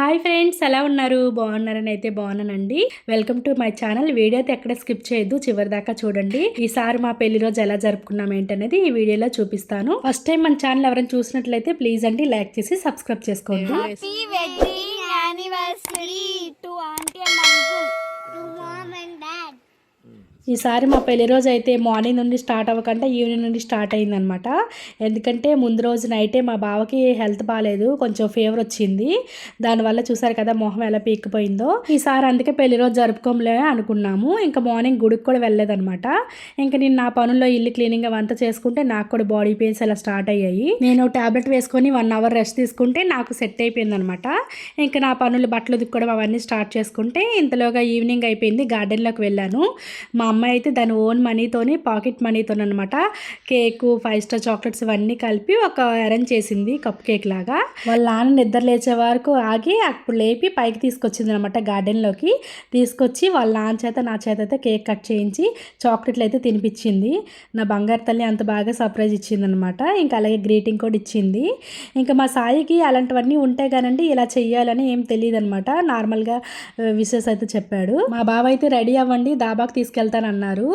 Hi friends ఎలా ఉన్నారు? బాగున్నారని అయితే బాగున్నానండి. Welcome to my channel video అయితే ఎక్కడ స్కిప్ చేయొద్దు చివరి దాకా చూడండి. ఈసారి మా పెళ్ళి రోజు ఎలా జరుపుకున్నాం ఏంటనేది ఈ వీడియోలో చూపిస్తాను. ఫస్ట్ టైం మన ఛానల్ ఎవరైనా చూసినట్లయితే ప్లీజ్ అండి లైక్ చేసి సబ్స్క్రైబ్ చేసుకోండి. ఈసారి మా పెళ్ళి రోజు అయితే మార్నింగ్ నుండి స్టార్ట్ అవ్వకుండా ఈవినింగ్ నుండి స్టార్ట్ అయిందనమాట ఎందుకంటే ముందు రోజు నైటే మా బావకి హెల్త్ బాగాలేదు కొంచెం ఫీవర్ వచ్చింది. దానివల్ల చూసారు కదా మొహం ఎలా పీక్కిపోయిందో. ఈసారి అందుకే పెళ్ళి రోజు జరుపుకోలే అనుకున్నాము. ఇంకా మార్నింగ్ గుడికి కూడా వెళ్ళలేదనమాట ఇంకా నేను నా పనుల్లో ఇల్లు క్లీనింగ్ అవంతా చేసుకుంటే నాకు కూడా బాడీ పెయిన్స్ అలా స్టార్ట్ అయ్యాయి. నేను టాబ్లెట్ వేసుకొని వన్ అవర్ రెస్ట్ తీసుకుంటే నాకు సెట్ అయిపోయింది అనమాట ఇంకా నా పనులు బట్టలు దిక్కడం అవన్నీ స్టార్ట్ చేసుకుంటే ఇంతలోగా ఈవినింగ్ అయిపోయింది గార్డెన్లోకి వెళ్ళాను. మా అమ్మ అయితే దాని ఓన్ మనీతోని పాకెట్ మనీతో అనమాట కేక్ ఫైవ్ స్టార్ చాక్లెట్స్ ఇవన్నీ కలిపి ఒక అరేంజ్ చేసింది కప్ కేక్ లాగా. వాళ్ళ నాన్న నిద్ర లేచే వరకు ఆగి అప్పుడు లేపి పైకి తీసుకొచ్చింది అనమాట గార్డెన్లోకి. తీసుకొచ్చి వాళ్ళ నాన్న చేత నా చేత అయితే కేక్ కట్ చేయించి చాక్లెట్లు అయితే తినిపించింది నా బంగారు తల్లి అంత బాగా సర్ప్రైజ్ ఇచ్చింది అనమాట ఇంకా అలాగే గ్రీటింగ్ కూడా ఇచ్చింది. ఇంకా మా సాయికి అలాంటివన్నీ ఉంటే కానండి ఇలా చెయ్యాలని ఏం తెలియదు అనమాట నార్మల్గా విషెస్ అయితే చెప్పాడు. మా బావ అయితే రెడీ అవ్వండి దాబాకి తీసుకెళ్తాను అన్నారు.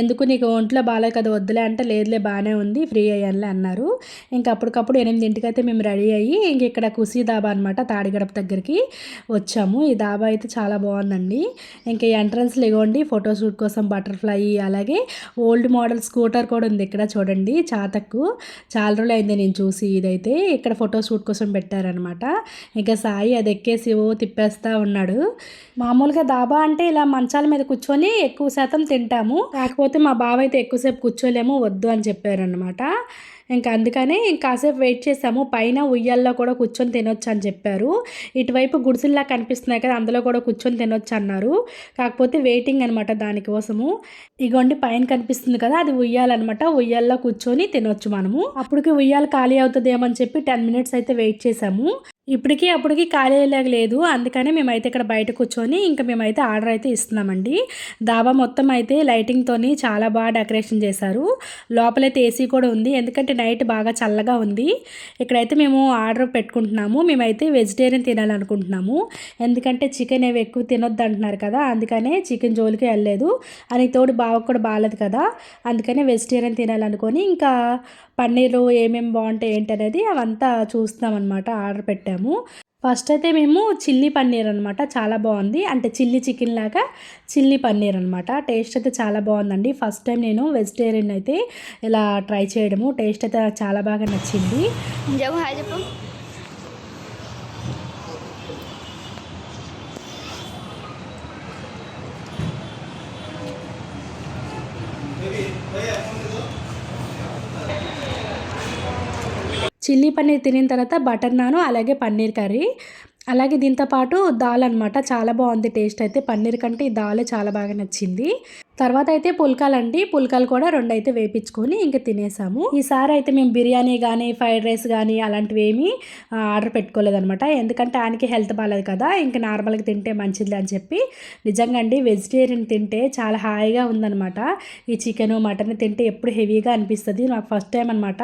ఎందుకు నీకు ఒంట్లో బాగాలే కదా వద్దులే అంటే లేదులే బాగానే ఉంది ఫ్రీ అయ్యానులే అన్నారు. ఇంకా అప్పటికప్పుడు ఎనిమిదింటికి అయితే మేము రెడీ అయ్యి ఇంక ఇక్కడ కుసి దాబా అనమాట తాడిగడప దగ్గరికి వచ్చాము. ఈ దాబా అయితే చాలా బాగుందండి. ఇంకా ఎంట్రన్స్లో ఇగోండి ఫోటోషూట్ కోసం బటర్ఫ్లై అలాగే ఓల్డ్ మోడల్ స్కూటర్ కూడా ఉంది ఇక్కడ చూడండి చాతక్కు. చాలా రోజులు అయింది నేను చూసి ఇదైతే ఇక్కడ ఫోటోషూట్ కోసం పెట్టారనమాట ఇంకా సాయి అది ఎక్కేసి ఓ తిప్పేస్తా ఉన్నాడు. మామూలుగా దాబా అంటే ఇలా మంచాల మీద కూర్చొని ఎక్కువ శాతం తింటాము. కాకపోతే మా బావ అయితే ఎక్కువసేపు కూర్చోలేము వద్దు అని చెప్పారనమాట ఇంకా అందుకనే ఇంకాసేపు వెయిట్ చేసాము. పైన ఉయ్యాల్లో కూడా కూర్చొని తినొచ్చు అని చెప్పారు. ఇటువైపు గుడిసెల్లా కనిపిస్తున్నాయి కదా అందులో కూడా కూర్చొని తినొచ్చు అన్నారు. కాకపోతే వెయిటింగ్ అనమాట దానికోసము. ఇగోండి పైన కనిపిస్తుంది కదా అది ఉయ్యాలన్నమాట ఉయ్యాల్లో కూర్చొని తినొచ్చు మనము. అప్పటికి ఉయ్యాలు ఖాళీ అవుతుందేమో అని చెప్పి టెన్ మినిట్స్ అయితే వెయిట్ చేసాము. ఇప్పటికీ అప్పటికి ఖాళీ లేదు. అందుకనే మేమైతే ఇక్కడ బయట కూర్చొని ఇంకా మేమైతే ఆర్డర్ అయితే ఇస్తున్నామండి. దాబా మొత్తం అయితే లైటింగ్తోని చాలా బాగా డెకరేషన్ చేశారు. లోపలైతే ఏసీ కూడా ఉంది. ఎందుకంటే నైట్ బాగా చల్లగా ఉంది. ఇక్కడైతే మేము ఆర్డర్ పెట్టుకుంటున్నాము. మేమైతే వెజిటేరియన్ తినాలనుకుంటున్నాము. ఎందుకంటే చికెన్ ఏవి ఎక్కువ తినొద్దు అంటున్నారు కదా. అందుకనే చికెన్ జోలికి వెళ్ళలేదు. అని తోడు బావకు కూడా బాగాలేదు కదా. అందుకనే వెజిటేరియన్ తినాలనుకొని ఇంకా పన్నీరు ఏమేమి బాగుంటాయి ఏంటి అనేది అవంతా చూస్తున్నాం అనమాట ఆర్డర్ పెట్టాము. ఫస్ట్ అయితే మేము చిల్లీ పన్నీర్ అనమాట చాలా బాగుంది. అంటే చిల్లీ చికెన్ లాగా చిల్లీ పన్నీర్ అనమాట టేస్ట్ అయితే చాలా బాగుందండి. ఫస్ట్ టైం నేను వెజిటేరియన్ అయితే ఇలా ట్రై చేయడము. టేస్ట్ అయితే చాలా బాగా నచ్చింది. చిల్లీ పన్నీర్ తినిన తర్వాత బటర్ నాను అలాగే పన్నీర్ కర్రీ. అలాగే దీంతో పాటు దాల్ అనమాట చాలా బాగుంది టేస్ట్ అయితే. పన్నీర్ కంటే ఈ దాల్ చాలా బాగా నచ్చింది. తర్వాత అయితే పుల్కాలు అండి. పుల్కాలు కూడా రెండు అయితే వేపించుకొని ఇంకా తినేసాము. ఈసారి అయితే మేము బిర్యానీ కానీ ఫ్రైడ్ రైస్ కానీ అలాంటివి ఏమీ ఆర్డర్ పెట్టుకోలేదనమాట ఎందుకంటే ఆయనకి హెల్త్ బాగాలేదు కదా. ఇంకా నార్మల్గా తింటే మంచిది అని చెప్పి నిజంగా అండి వెజిటేరియన్ తింటే చాలా హాయిగా ఉందన్నమాట. ఈ చికెన్ మటన్ తింటే ఎప్పుడు హెవీగా అనిపిస్తుంది. నాకు ఫస్ట్ టైం అనమాట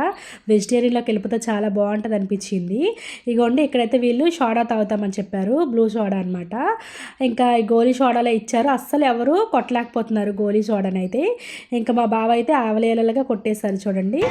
వెజిటేరియన్లోకి వెళ్ళిపోతే చాలా బాగుంటుంది అనిపించింది. ఇగోండి ఇక్కడైతే వీళ్ళు షార్ట్ సోడా తాగుతామని చెప్పారు. బ్లూ సోడా అనమాట ఇంకా ఈ గోలీ సోడాలో ఇచ్చారు. అస్సలు ఎవరు కొట్టలేకపోతున్నారు గోలీ అయితే ఇంకా మా బావ అయితే ఆవలేలలుగా కొట్టేశారు చూడండి.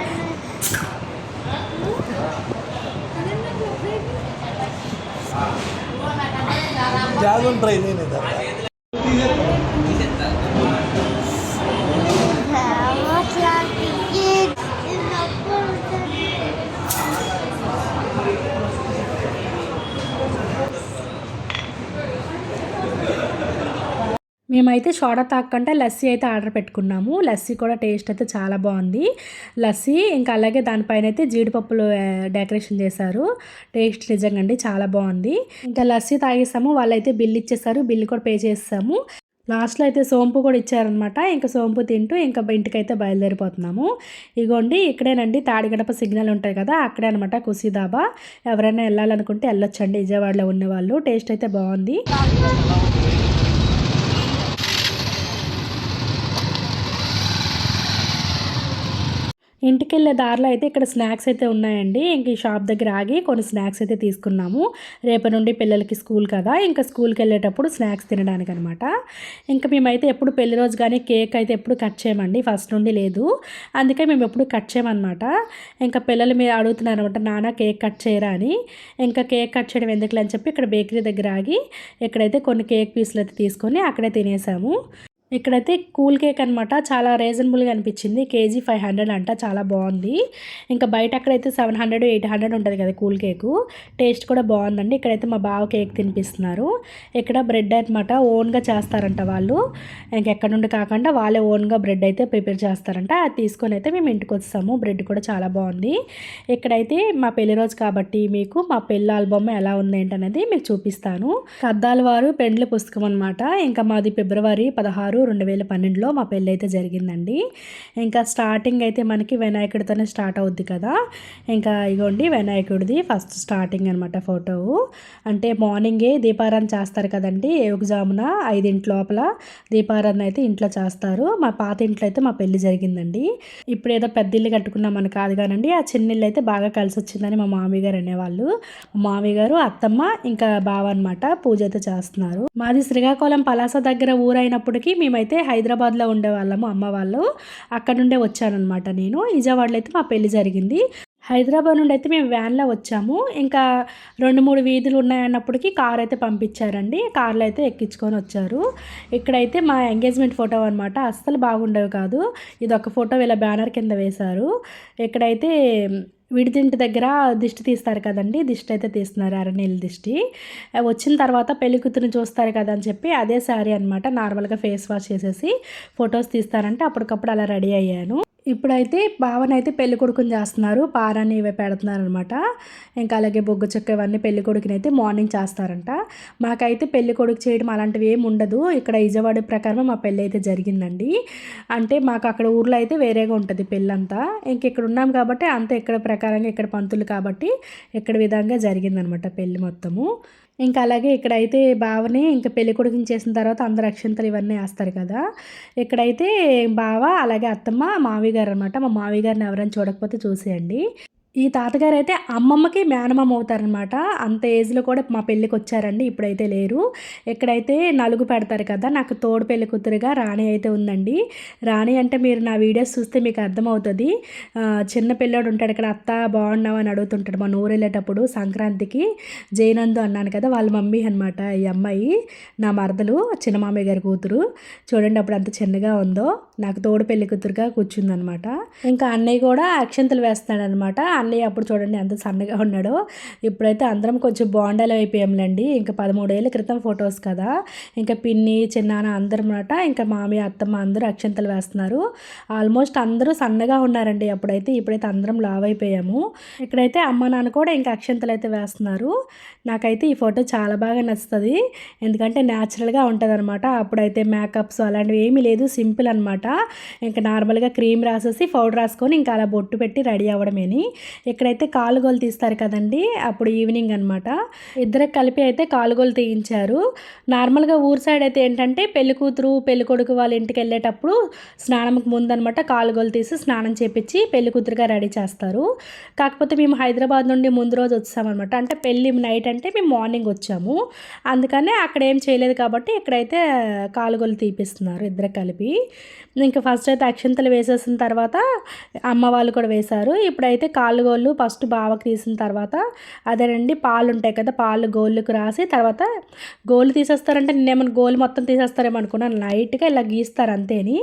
మేమైతే సోడా తాకంటే లస్సీ అయితే ఆర్డర్ పెట్టుకున్నాము. లస్సీ కూడా టేస్ట్ అయితే చాలా బాగుంది. లస్సీ ఇంకా అలాగే దానిపైన అయితే జీడిపప్పులు డెకరేషన్ చేశారు. టేస్ట్ నిజంగా అండి చాలా బాగుంది. ఇంకా లస్సీ తాగేసాము. వాళ్ళైతే బిల్ ఇచ్చేసారు. బిల్ కూడా పే చేసాము లాస్ట్లో అయితే సోంపు కూడా ఇచ్చారనమాట ఇంకా సోంపు తింటూ ఇంకా ఇంటికైతే బయలుదేరిపోతున్నాము. ఇగోండి ఇక్కడేనండి. తాడిగడప సిగ్నల్ ఉంటాయి కదా అక్కడే అనమాట కుసీదాబా ఎవరైనా వెళ్ళాలనుకుంటే వెళ్ళొచ్చండి. విజయవాడలో ఉన్నవాళ్ళు. టేస్ట్ అయితే బాగుంది. ఇంటికి వెళ్ళే దారిలో అయితే ఇక్కడ స్నాక్స్ అయితే ఉన్నాయండి. ఇంక ఈ షాప్ దగ్గర ఆగి కొన్ని స్నాక్స్ అయితే తీసుకున్నాము. రేపటి నుండి పిల్లలకి స్కూల్ కదా ఇంకా స్కూల్కి వెళ్ళేటప్పుడు స్నాక్స్ తినడానికి అనమాట ఇంకా మేమైతే ఎప్పుడు పెళ్ళి రోజు కానీ కేక్ అయితే ఎప్పుడు కట్ చేయమండి. ఫస్ట్ నుండి లేదు. అందుకే మేము ఎప్పుడు కట్ చేయమన్నమాట ఇంకా పిల్లలు మీరు అడుగుతున్నారు అనమాట నాన్న కేక్ కట్ చేయరా అని. ఇంకా కేక్ కట్ చేయడం ఎందుకులే అని చెప్పి ఇక్కడ బేకరీ దగ్గర ఆగి ఇక్కడైతే కొన్ని కేక్ పీసులు అయితే తీసుకొని అక్కడే తినేసాము. ఇక్కడైతే కూల్ కేక్ అనమాట చాలా రీజనబుల్గా అనిపించింది. కేజీ ఫైవ్ హండ్రెడ్ అంట. చాలా బాగుంది. ఇంకా బయట అక్కడైతే సెవెన్ హండ్రెడ్ ఎయిట్ హండ్రెడ్ ఉంటుంది కదా కూల్ కేకు. టేస్ట్ కూడా బాగుందండి. ఇక్కడైతే మా బావ కేక్ తినిపిస్తున్నారు. ఇక్కడ బ్రెడ్ అనమాట ఓన్గా చేస్తారంట వాళ్ళు. ఇంకెక్కడ నుండి కాకుండా వాళ్ళే ఓన్గా బ్రెడ్ అయితే ప్రిపేర్ చేస్తారంట. అది తీసుకొని అయితే మేము ఇంటికి వచ్చాము. బ్రెడ్ కూడా చాలా బాగుంది. ఇక్కడైతే మా పెళ్ళి రోజు కాబట్టి మీకు మా పెళ్ళి ఆల్బమ్ ఎలా ఉంది ఏంటనేది మీకు చూపిస్తాను. కద్దాల వారు పెండ్లి పుస్తకం అనమాట ఇంకా మాది ఫిబ్రవరి పదహారు రెండు వేల పన్నెండులో మా పెళ్ళి అయితే జరిగిందండి. ఇంకా స్టార్టింగ్ అయితే మనకి వినాయకుడితోనే స్టార్ట్ అవుద్ది కదా. ఇంకా ఇగోండి వినాయకుడిది ఫస్ట్ స్టార్టింగ్ అనమాట ఫోటో అంటే మార్నింగే దీపారాధన చేస్తారు కదండి ఏగుజామున ఐదింటి లోపల దీపారాధన అయితే ఇంట్లో చేస్తారు. మా పాత ఇంట్లో అయితే మా పెళ్ళి జరిగిందండి. ఇప్పుడు ఏదో పెద్ద ఇల్లు కట్టుకున్నామని కాదు కానండి ఆ చిన్న ఇల్లు అయితే బాగా కలిసి వచ్చిందని మా మామయ్య గారు అనేవాళ్ళు. మా మామయ్య గారు అత్తమ్మ ఇంకా బావ అనమాట పూజ అయితే చేస్తున్నారు. మాది శ్రీకాకుళం పలాస దగ్గర ఊరైనప్పటికీ మేమైతే హైదరాబాద్లో ఉండేవాళ్ళము అమ్మ వాళ్ళు. అక్కడ నుండే వచ్చానమాట నేను. విజయవాడలో అయితే మా పెళ్ళి జరిగింది. హైదరాబాద్ నుండి అయితే మేము వ్యాన్లో వచ్చాము. ఇంకా రెండు మూడు వీధులు ఉన్నాయన్నప్పటికీ కార్ అయితే పంపించారండి. కార్లో అయితే ఎక్కించుకొని వచ్చారు. ఇక్కడైతే మా ఎంగేజ్మెంట్ ఫోటో అనమాట అస్సలు బాగుండేవి కాదు. ఇది ఒక ఫోటో వీళ్ళ బ్యానర్ కింద వేశారు. ఇక్కడైతే విడిదింటి దగ్గర దిష్టి తీస్తారు కదండి. దిష్టి అయితే తీస్తున్నారు అరనీళ్ళ దిష్టి. వచ్చిన తర్వాత పెళ్ళికూతురుని చూస్తారు కదా అని చెప్పి అదే శారీ అనమాట నార్మల్గా ఫేస్ వాష్ చేసేసి ఫొటోస్ తీస్తారంటే అప్పటికప్పుడు అలా రెడీ అయ్యాను. ఇప్పుడైతే భావనైతే పెళ్ళి కొడుకుని చేస్తున్నారు. పారాన్ని ఇవే పెడుతున్నారు అనమాట ఇంకా అలాగే బొగ్గు చెక్క ఇవన్నీ పెళ్ళి కొడుకుని అయితే మార్నింగ్ చేస్తారంట. మాకైతే పెళ్ళి కొడుకు చేయడం అలాంటివి ఏమి ఉండదు. ఇక్కడ విజయవాడ ప్రకారం మా పెళ్ళి అయితే జరిగిందండి. అంటే మాకు అక్కడ ఊర్లో అయితే వేరేగా ఉంటుంది పెళ్ళంతా. ఇంక ఇక్కడ ఉన్నాం కాబట్టి అంత ఇక్కడ ప్రకారంగా ఇక్కడ పంతులు కాబట్టి ఇక్కడ విధంగా జరిగిందనమాట పెళ్ళి మొత్తము. ఇంకా అలాగే ఇక్కడైతే బావని ఇంకా పెళ్ళి కొడుకుని చేసిన తర్వాత అందరు అక్షంతలు ఇవన్నీ వేస్తారు కదా. ఇక్కడైతే బావ అలాగే అత్తమ్మ మావి గారు అనమాట మా మావి గారిని ఎవరైనా చూడకపోతే చూసేయండి. ఈ తాతగారు అయితే అమ్మమ్మకి మేనమామ అవుతారనమాట అంత ఏజ్లో కూడా మా పెళ్ళికి వచ్చారండి ఇప్పుడైతే లేరు. ఎక్కడైతే నలుగు పెడతారు కదా నాకు తోడు పెళ్ళి కూతురుగా రాణి అయితే ఉందండి. రాణి అంటే మీరు నా వీడియోస్ చూస్తే మీకు అర్థమవుతుంది. చిన్న పిల్లోడు ఉంటాడు ఇక్కడ అత్త బాగున్నావు? అని అడుగుతుంటాడు మా ఊరు వెళ్ళేటప్పుడు సంక్రాంతికి. జైనందు అన్నాను కదా వాళ్ళ మమ్మీ అనమాట ఈ అమ్మాయి నా మరదలు చిన్న మామయ్య గారి కూతురు. చూడండి అప్పుడు అంత చిన్నగా ఉందో. నాకు తోడు పెళ్ళి కూతురుగా కూర్చుందనమాట. ఇంకా అన్నయ్య కూడా అక్షంతలు వేస్తున్నాడనమాట అన్నయ్య అప్పుడు చూడండి ఎంత సన్నగా ఉన్నాడో. ఇప్పుడైతే అందరం కొంచెం బాండాలు అయిపోయాంలేండి. ఇంకా పదమూడేళ్ళ క్రితం ఫొటోస్ కదా. ఇంకా పిన్ని చిన్నాన్న అందరం అనమాట ఇంకా మామయ్య అత్తమ్మ అందరూ అక్షంతలు వేస్తున్నారు. ఆల్మోస్ట్ అందరూ సన్నగా ఉన్నారండి అప్పుడైతే. ఇప్పుడైతే అందరం లావ్ అయిపోయాము. ఇక్కడైతే అమ్మ నాన్న కూడా ఇంకా అక్షంతలు అయితే వేస్తున్నారు. నాకైతే ఈ ఫోటో చాలా బాగా నచ్చుతుంది. ఎందుకంటే న్యాచురల్గా ఉంటుంది అనమాట అప్పుడైతే మేకప్స్ అలాంటివి ఏమీ లేదు. సింపుల్ అనమాట. ఇంకా నార్మల్గా క్రీమ్ రాసేసి పౌడర్ రాసుకొని ఇంకా అలా బొట్టు పెట్టి రెడీ అవ్వడమేని. ఇక్కడైతే కాలుగోలు తీస్తారు కదండి అప్పుడు ఈవినింగ్ అనమాట. ఇద్దరికి కలిపి అయితే కాలుగోలు తీయించారు. నార్మల్గా ఊరు సైడ్ అయితే ఏంటంటే పెళ్ళి కూతురు పెళ్ళి కొడుకు వాళ్ళ ఇంటికి వెళ్ళేటప్పుడు స్నానంకి ముందు అనమాట కాలుగోలు తీసి స్నానం చేపించి పెళ్ళి కూతురుగా రెడీ చేస్తారు. కాకపోతే మేము హైదరాబాద్ నుండి ముందు రోజు వచ్చామన్నమాట అంటే పెళ్ళి నైట్ అంటే మేము మార్నింగ్ వచ్చాము. అందుకనే అక్కడ ఏం చేయలేదు కాబట్టి ఇక్కడైతే కాలుగోలు తీపిస్తున్నారు ఇద్దరు కలిపి. ఇంకా ఫస్ట్ అయితే అక్షంతలు వేసేసిన తర్వాత అమ్మ వాళ్ళు కూడా వేశారు. ఇప్పుడైతే కాళ్ళు గోళ్ళు ఫస్ట్ బావకి తీసిన తర్వాత అదేనండి పాలు ఉంటాయి కదా పాలు గోళ్ళకు రాసి తర్వాత గోళ్ళు తీసేస్తారంటే నేనేమన్నా గోలు మొత్తం తీసేస్తారేమో అనుకున్నాను. లైట్గా ఇలా గీస్తారు అంతేని.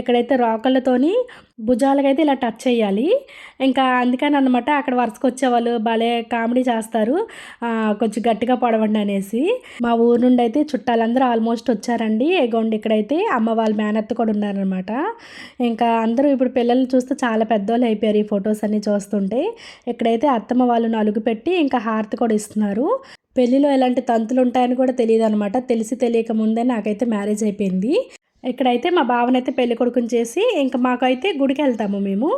ఇక్కడైతే రాకళ్ళతోని భుజాలకైతే ఇలా టచ్ చేయాలి. ఇంకా అందుకని అనమాట అక్కడ వరుసకు వచ్చేవాళ్ళు భలే కామెడీ చేస్తారు. కొంచెం గట్టిగా పడవండి అనేసి. మా ఊరు నుండి అయితే చుట్టాలందరూ ఆల్మోస్ట్ వచ్చారండి. ఎగోండి ఇక్కడైతే అమ్మ వాళ్ళ మేనత్త కూడా ఉన్నారనమాట ఇంకా అందరూ ఇప్పుడు పిల్లల్ని చూస్తే చాలా పెద్దవాళ్ళు అయిపోయారు ఈ ఫొటోస్ అన్ని చూస్తుంటే. ఇక్కడైతే అత్తమ్మ వాళ్ళు నలుగు పెట్టి ఇంకా హారతి కూడా ఇస్తున్నారు. పెళ్ళిలో ఎలాంటి తంతులు ఉంటాయని కూడా తెలియదు అనమాట తెలిసి తెలియక ముందే నాకైతే మ్యారేజ్ అయిపోయింది. ఇక్కడైతే మా బావనైతే పెళ్ళి కొడుకుని చేసి ఇంకా మాకైతే గుడికి వెళ్తాము మేము.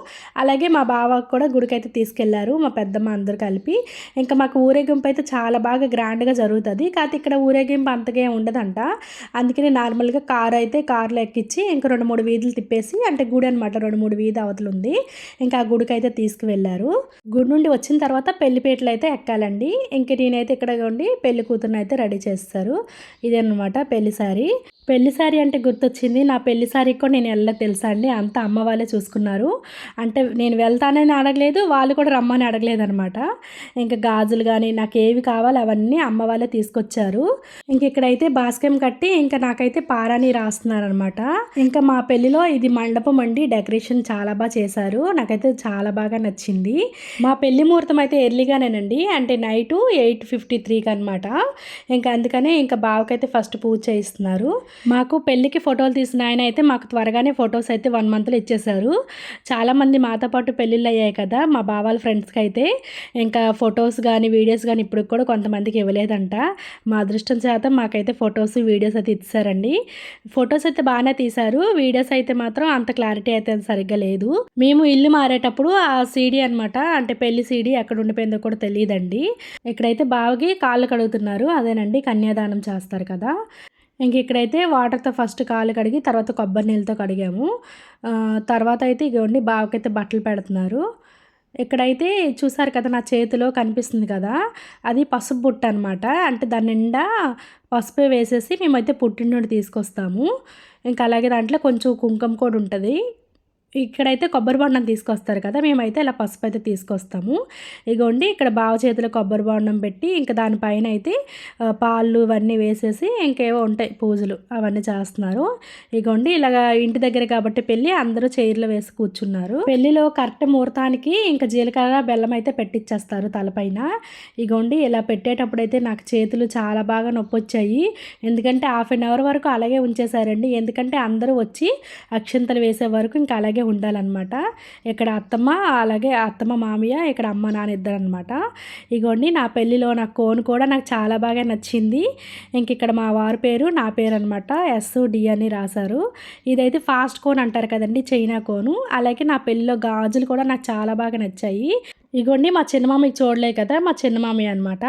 అలాగే మా బావకు కూడా గుడికి అయితే తీసుకెళ్ళారు మా పెద్దమ్మ అందరు కలిపి. ఇంకా మాకు ఊరేగింపు అయితే చాలా బాగా గ్రాండ్గా జరుగుతుంది. కాకపోతే ఇక్కడ ఊరేగింపు అంతగా ఏం ఉండదంట. అందుకని నార్మల్గా కారు అయితే కార్లో ఎక్కించి ఇంకా రెండు మూడు వీధులు తిప్పేసి అంటే గుడి అనమాట రెండు మూడు వీధి అవతలు ఉంది. ఇంకా ఆ గుడికి అయితే తీసుకువెళ్ళారు. గుడి నుండి వచ్చిన తర్వాత పెళ్ళిపేటలు అయితే ఎక్కాలండి. ఇంక నేనైతే ఇక్కడ ఉండి పెళ్ళి కూతురుని అయితే రెడీ చేస్తారు. ఇదన్నమాట పెళ్ళి సారీ. పెళ్ళి సారీ అంటే వచ్చింది. నా పెళ్ళి సారీకి కూడా నేను వెళ్ళలేదు తెలుసా అండి. అంతా అమ్మ వాళ్ళే చూసుకున్నారు. అంటే నేను వెళ్తానని అడగలేదు వాళ్ళు కూడా రమ్మని అడగలేదు అనమాట ఇంకా గాజులు కానీ నాకు ఏవి కావాలి అవన్నీ అమ్మ వాళ్ళే తీసుకొచ్చారు. ఇంక ఇక్కడైతే బాస్కెం కట్టి ఇంకా నాకైతే పారాని రాస్తున్నారనమాట ఇంకా మా పెళ్ళిలో ఇది మండపం అండి. డెకరేషన్ చాలా బాగా చేశారు. నాకైతే చాలా బాగా నచ్చింది. మా పెళ్ళి ముహూర్తం అయితే ఎర్లీగానేనండి. అంటే నైటు ఎయిట్ ఫిఫ్టీ త్రీకి అనమాట ఇంకా అందుకనే ఇంకా బావకైతే ఫస్ట్ పూజ చేయిస్తున్నారు. మాకు పెళ్ళికి ఫోటోలు తీసిన ఆయన అయితే మాకు త్వరగానే ఫొటోస్ అయితే వన్ మంత్లో ఇచ్చేశారు చాలామంది మాతో పాటు పెళ్ళిళ్ళు అయ్యాయి కదా మా బావాల ఫ్రెండ్స్కి అయితే. ఇంకా ఫొటోస్ కానీ వీడియోస్ కానీ ఇప్పుడు కూడా కొంతమందికి ఇవ్వలేదంట. మా అదృష్టం శాతం మాకైతే ఫొటోస్ వీడియోస్ అయితే ఇచ్చారండి ఫొటోస్ అయితే బాగానే తీశారు. వీడియోస్ అయితే మాత్రం అంత క్లారిటీ అయితే సరిగ్గా లేదు. మేము ఇల్లు మారేటప్పుడు ఆ సీడీ అనమాట అంటే పెళ్ళి సీడీ ఎక్కడ ఉండిపోయిందో కూడా తెలియదండి. ఇక్కడైతే బావకి కాళ్ళు కడుగుతున్నారు. అదేనండి కన్యాదానం చేస్తారు కదా. ఇంక ఇక్కడైతే వాటర్తో ఫస్ట్ కాలు కడిగి తర్వాత కొబ్బరి నీళ్ళతో కడిగాము. తర్వాత అయితే ఇగోండి బావకైతే బట్టలు పెడుతున్నారు. ఇక్కడైతే చూసారు కదా నా చేతిలో కనిపిస్తుంది కదా అది పసుపు బుట్ట అనమాట అంటే దాని నిండా పసుపు వేసేసి మేమైతే పుట్టినోడు తీసుకొస్తాము. ఇంకా అలాగే దాంట్లో కొంచెం కుంకుమ కూడా ఉంటుంది. ఇక్కడైతే కొబ్బరి బొండం తీసుకొస్తారు కదా మేమైతే ఇలా పసుపు అయితే తీసుకొస్తాము. ఇగోండి ఇక్కడ బావ చేతిలో కొబ్బరి బొండం పెట్టి ఇంకా దానిపైన అయితే పాలు ఇవన్నీ వేసేసి ఇంకేవో ఉంటాయి పూజలు అవన్నీ చేస్తున్నారు. ఇగోండి ఇలాగ ఇంటి దగ్గర కాబట్టి పెళ్ళి అందరూ చైర్లో వేసి కూర్చున్నారు. పెళ్ళిలో కరెక్ట్ ముహూర్తానికి ఇంకా జీలకర్ర బెల్లం అయితే పెట్టిచ్చేస్తారు తలపైన. ఇగోండి ఇలా పెట్టేటప్పుడు అయితే నాకు చేతులు చాలా బాగా నొప్పి వచ్చాయి ఎందుకంటే హాఫ్ అన్ అవర్ వరకు అలాగే ఉంచేసారండి ఎందుకంటే అందరూ వచ్చి అక్షంతలు వేసే వరకు ఇంకా అలాగే ఉండాలన్నమాట. ఇక్కడ అత్తమ్మ అలాగే అత్తమ్మ మామయ్య ఇక్కడ అమ్మ నాన్న ఇద్దరు అనమాట ఇగోండి నా పెళ్ళిలో నా కోన్ కూడా నాకు చాలా బాగా నచ్చింది. ఇంక ఇక్కడ మా వారి పేరు నా పేరు అనమాట ఎస్ డి అని రాశారు. ఇదైతే ఫాస్ట్ కోన్ అంటారు కదండి చైనా కోను. అలాగే నా పెళ్ళిలో గాజులు కూడా నాకు చాలా బాగా నచ్చాయి. ఇగోండి మా చిన్నమామకి చూడలే కదా మా చిన్నమామయ్య అనమాట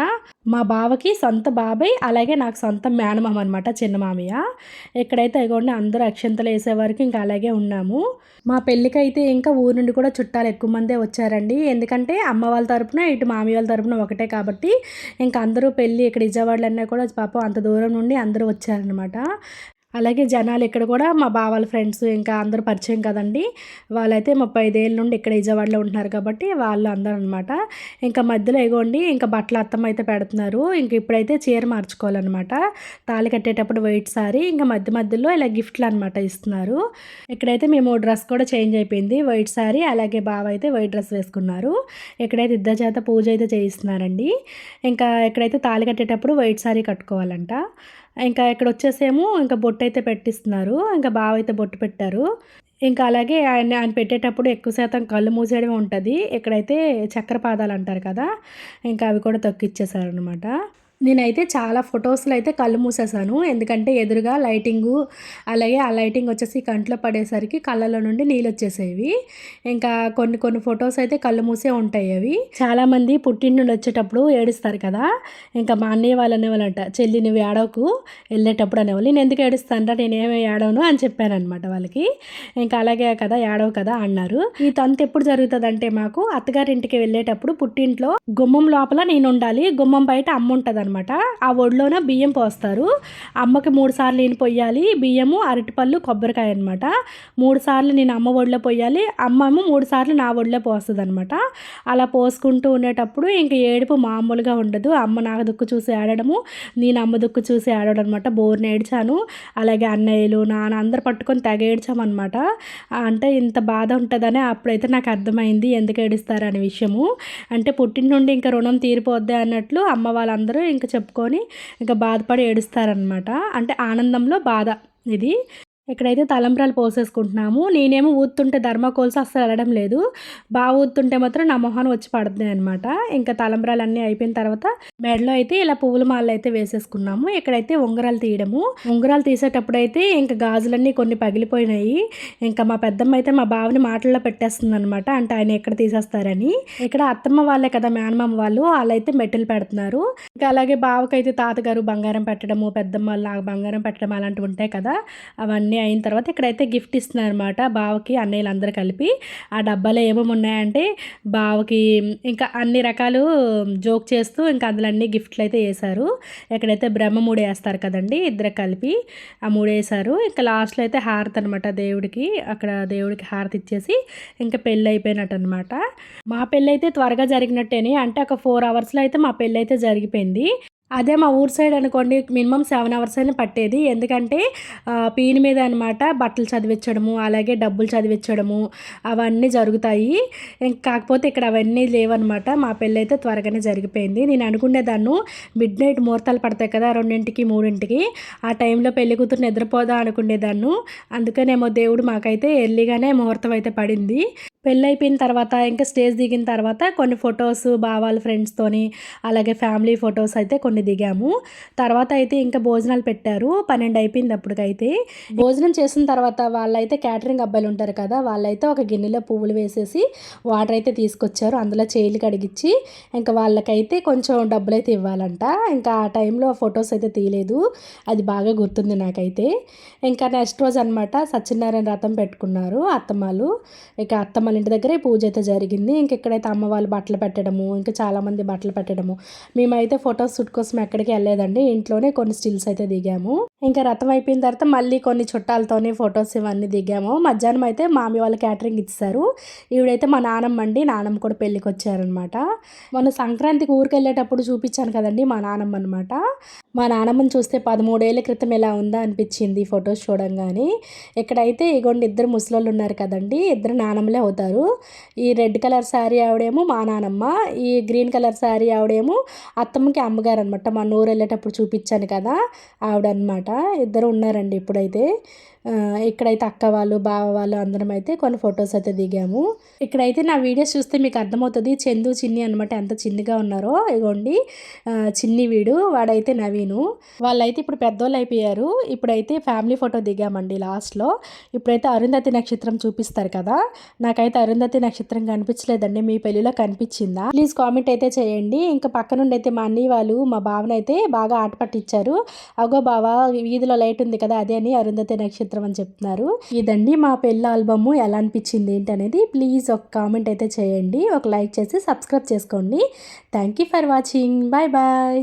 మా బావకి సొంత బాబాయ్ అలాగే నాకు సొంత మేనమామ అనమాట చిన్నమామయ్య. ఇక్కడైతే ఇగోండి అందరూ అక్షంతలు వేసే వరకు ఇంకా అలాగే ఉన్నాము. మా పెళ్ళికైతే ఇంకా ఊరు నుండి కూడా చుట్టాలు ఎక్కువ మందే వచ్చారండి. ఎందుకంటే అమ్మ వాళ్ళ తరపున ఇటు మామయ్య వాళ్ళ తరపున ఒకటే కాబట్టి ఇంకా అందరూ పెళ్ళి ఇక్కడ విజయవాడలో అన్నా కూడా పాపం అంత దూరం నుండి అందరూ వచ్చారనమాట అలాగే జనాలు ఇక్కడ కూడా మా బావాల ఫ్రెండ్స్ ఇంకా అందరూ పరిచయం కదండి. వాళ్ళైతే ముప్పై ఐదేళ్ళ నుండి ఇక్కడ విజయవాడలో ఉంటున్నారు కాబట్టి వాళ్ళు అందరూ అనమాట ఇంకా మధ్యలో ఇగోండి ఇంకా బట్టల అత్తమ్మ అయితే పెడుతున్నారు. ఇంక ఇప్పుడైతే చీర మార్చుకోవాలన్నమాట. తాళి కట్టేటప్పుడు వైట్ సారీ ఇంకా మధ్య మధ్యలో ఇలా గిఫ్ట్లు అనమాట ఇస్తున్నారు. ఇక్కడైతే మేము డ్రెస్ కూడా చేంజ్ అయిపోయింది. వైట్ సారీ అలాగే బావ అయితే వైట్ డ్రెస్ వేసుకున్నారు. ఇక్కడైతే ఇద్దరు చేత పూజ అయితే చేయిస్తున్నారండి. ఇంకా ఇక్కడైతే తాళి కట్టేటప్పుడు వైట్ సారీ కట్టుకోవాలంట. ఇంకా ఇక్కడ వచ్చేసేమో ఇంకా బొట్టు అయితే పెట్టిస్తున్నారు. ఇంకా బావ అయితే బొట్టు పెట్టారు. ఇంకా అలాగే ఆయన ఆయన పెట్టేటప్పుడు ఎక్కువ శాతం కళ్ళు మూసేయడమే ఉంటుంది. ఇక్కడైతే చక్ర పాదాలు అంటారు కదా ఇంకా అవి కూడా తొక్కిచ్చేసారు అనమాట నేనైతే చాలా ఫొటోస్లో అయితే కళ్ళు మూసేసాను. ఎందుకంటే ఎదురుగా లైటింగు అలాగే ఆ లైటింగ్ వచ్చేసి కంట్లో పడేసరికి కళ్ళలో నుండి నీళ్ళు వచ్చేసేవి. ఇంకా కొన్ని కొన్ని ఫొటోస్ అయితే కళ్ళు మూసే ఉంటాయి అవి. చాలామంది పుట్టింటి నుండి వచ్చేటప్పుడు ఏడుస్తారు కదా. ఇంకా మా అన్నయ్య వాళ్ళు అనేవాళ్ళంట చెల్లి నువ్వు ఏడవకు వెళ్ళేటప్పుడు అనేవాళ్ళు. నేను ఎందుకు ఏడుస్తానంట నేనేమి ఏడవను అని చెప్పాను అనమాట వాళ్ళకి. ఇంకా అలాగే కదా ఏడవు కదా అన్నారు. ఈ తంతు ఎప్పుడు జరుగుతుంది అంటే మాకు అత్తగారింటికి వెళ్ళేటప్పుడు పుట్టింట్లో గుమ్మం లోపల నేను ఉండాలి. గుమ్మం బయట అమ్మ ఉంటుంది అనమాట. ఆ ఒడిలోన బియ్యం పోస్తారు. అమ్మకి మూడు సార్లు నేను పొయ్యాలి. బియ్యము అరటిపళ్ళు కొబ్బరికాయ అనమాట. మూడు సార్లు నేను అమ్మ ఒడిలో పొయ్యాలి. అమ్మము మూడు సార్లు నా ఒడిలో పోస్తుంది అనమాట అలా పోసుకుంటూ ఉండేటప్పుడు ఇంక ఏడుపు మామూలుగా ఉండదు. అమ్మ నాకు దుక్కు చూసి ఆడడము నేను అమ్మ దుక్కు చూసి ఆడడం అనమాట బోర్ని ఏడ్చాను. అలాగే అన్నయ్యలు నాన్న అందరు పట్టుకొని తెగ ఏడ్చామన్నమాట అంటే ఇంత బాధ ఉంటుందని అప్పుడైతే నాకు అర్థమైంది. ఎందుకు ఏడుస్తారు అనే విషయము. అంటే పుట్టిన నుండి ఇంకా రుణం తీరిపోద్ది అన్నట్లు అమ్మ వాళ్ళందరూ ఇంకా చెప్పుకొని ఇంకా బాధపడి ఏడుస్తారనమాట అంటే ఆనందంలో బాధ ఇది. ఇక్కడైతే తలంబ్రాలు పోసేసుకుంటున్నాము నేనేమో ఊతుంటే ధర్మకోల్స్ అస్సలు వెళ్ళడం లేదు. బాగా ఊతుంటే మాత్రం నా మొహాన్ని వచ్చి పడుతున్నాయి అనమాట ఇంకా తలంబ్రాలు అన్నీ అయిపోయిన తర్వాత మెడలో అయితే ఇలా పువ్వుల మాలలు అయితే వేసేసుకున్నాము. ఇక్కడైతే ఉంగరాలు తీయడము ఉంగరాలు తీసేటప్పుడు అయితే ఇంకా గాజులన్నీ కొన్ని పగిలిపోయినాయి. ఇంకా మా పెద్దమ్మ అయితే మా బావని మాటల్లో పెట్టేస్తుంది అనమాట అంటే ఆయన ఎక్కడ తీసేస్తారని. ఇక్కడ అత్తమ్మ వాళ్ళే కదా మేనమామ వాళ్ళు వాళ్ళైతే మెట్టెలు పెడుతున్నారు. ఇంకా అలాగే బావకైతే తాతగారు బంగారం పెట్టడము పెద్దమ్మ వాళ్ళు నాకు బంగారం పెట్టడం అలాంటివి ఉంటాయి కదా అవన్నీ అయిన తర్వాత ఇక్కడైతే గిఫ్ట్ ఇస్తున్నారు అనమాట బావకి అన్నయ్యలు అందరూ కలిపి. ఆ డబ్బాలో ఏమేమి ఉన్నాయంటే బావకి ఇంకా అన్ని రకాలు జోక్ చేస్తూ ఇంకా అందులో అన్ని గిఫ్ట్లు అయితే వేశారు. ఎక్కడైతే బ్రహ్మ మూడు వేస్తారు కదండి ఇద్దరు కలిపి ఆ మూడు వేశారు. ఇంకా లాస్ట్లో అయితే హారతి అనమాట దేవుడికి అక్కడ దేవుడికి హారతి ఇచ్చేసి ఇంకా పెళ్ళి అయిపోయినట్టు అనమాట మా పెళ్ళి అయితే త్వరగా జరిగినట్టేనే అంటే ఒక ఫోర్ అవర్స్లో అయితే మా పెళ్ళి అయితే జరిగిపోయింది. అదే మా ఊరు సైడ్ అనుకోండి మినిమం సెవెన్ అవర్స్ అయినా పట్టేది. ఎందుకంటే పీని మీద అనమాట బట్టలు చదివించడము అలాగే డబ్బులు చదివించడము అవన్నీ జరుగుతాయి. కాకపోతే ఇక్కడ అవన్నీ లేవన్నమాట. మా పెళ్ళి అయితే త్వరగానే జరిగిపోయింది. నేను అనుకునేదాన్ని మిడ్ నైట్ ముహూర్తాలు పడతాయి కదా రెండింటికి మూడింటికి. ఆ టైంలో పెళ్ళి కూతురు నిద్రపోదా అనుకునేదాన్ని. అందుకనేమో దేవుడు మాకైతే ఎర్లీగానే ముహూర్తం అయితే పడింది. పెళ్ళి అయిపోయిన తర్వాత ఇంకా స్టేజ్ దిగిన తర్వాత కొన్ని ఫొటోస్ బావాల ఫ్రెండ్స్తోని అలాగే ఫ్యామిలీ ఫొటోస్ అయితే కొన్ని దిగాము. తర్వాత అయితే ఇంకా భోజనాలు పెట్టారు. పన్నెండు అయిపోయింది అప్పటికైతే. భోజనం చేసిన తర్వాత వాళ్ళైతే క్యాటరింగ్ అబ్బాయిలు ఉంటారు కదా వాళ్ళైతే ఒక గిన్నెలో పువ్వులు వేసేసి వాటర్ అయితే తీసుకొచ్చారు. అందులో చేయిలు కడిగిచ్చి ఇంకా వాళ్ళకైతే కొంచెం డబ్బులు అయితే ఇవ్వాలంట. ఇంకా ఆ టైంలో ఫొటోస్ అయితే తీయలేదు. అది బాగా గుర్తుంది నాకైతే. ఇంకా నెక్స్ట్ రోజు అనమాట సత్యనారాయణ రథం పెట్టుకున్నారు అత్తమ్మలు. ఇక వాళ్ళ ఇంటి దగ్గర ఈ పూజ అయితే జరిగింది. ఇంకెక్కడైతే అమ్మ వాళ్ళు బట్టలు పెట్టడము ఇంకా చాలామంది బట్టలు పెట్టడము మేమైతే ఫొటోస్ షూట్ కోసం ఎక్కడికి వెళ్ళలేదండి. ఇంట్లోనే కొన్ని స్టిల్స్ అయితే దిగాము. ఇంకా రథం అయిపోయిన తర్వాత మళ్ళీ కొన్ని చుట్టాలతోనే ఫొటోస్ ఇవన్నీ దిగాము. మధ్యాహ్నం అయితే మామి వాళ్ళు క్యాటరింగ్ ఇచ్చారు ఈవిడైతే మా నానమ్మ అండి. నానమ్మ కూడా పెళ్ళికి వచ్చారనమాట మొన్న సంక్రాంతికి ఊరికి వెళ్ళేటప్పుడు చూపించాను కదండి మా నానమ్మ అనమాట మా నానమ్మని చూస్తే పదమూడేళ్ళ క్రితం ఎలా ఉందా అనిపించింది ఫొటోస్ చూడంగానే. ఇక్కడైతే ఇగోండి ఇద్దరు ముసలోళ్ళు ఉన్నారు కదండి ఇద్దరు నానమ్మలే అవుతారు. ఈ రెడ్ కలర్ శారీ ఆవిడేమో మా నానమ్మ ఈ గ్రీన్ కలర్ శారీ ఆవిడేమో అత్తమ్మకి అమ్మగారు అనమాట మా నూరు వెళ్ళేటప్పుడు చూపించాను కదా ఆవిడనమాట ఇద్దరు ఉన్నారండి ఇప్పుడైతే. ఇక్కడైతే అక్క వాళ్ళు బావ వాళ్ళు అందరం అయితే కొన్ని ఫొటోస్ అయితే దిగాము. ఇక్కడైతే నా వీడియోస్ చూస్తే మీకు అర్థమవుతుంది చందు చిన్ని అనమాట ఎంత చిన్నగా ఉన్నారో. ఇగోండి చిన్ని వీడు వాడైతే నవీను. వాళ్ళైతే ఇప్పుడు పెద్దోళ్ళు అయిపోయారు. ఇప్పుడైతే ఫ్యామిలీ ఫోటో దిగామండి లాస్ట్లో ఇప్పుడైతే అరుంధతి నక్షత్రం చూపిస్తారు కదా. నాకైతే అరుంధతి నక్షత్రం కనిపించలేదండి. మీ పెళ్ళిలో కనిపించిందా? ప్లీజ్ కామెంట్ అయితే చేయండి. ఇంకా పక్క నుండి అయితే మా అన్నయ్య వాళ్ళు మా బావనైతే అయితే బాగా ఆట పట్టించారు. అగో బావ వీధిలో లైట్ ఉంది కదా అదే అని అరుంధతి నక్షత్రం చిత్రం అని చెప్తున్నారు. ఇదండి మా పెళ్ళి ఆల్బమ్. ఎలా అనిపించింది ఏంటి అనేది ప్లీజ్ ఒక కామెంట్ అయితే చేయండి. ఒక లైక్ చేసి సబ్స్క్రైబ్ చేసుకోండి. Thank you for watching. Bye bye.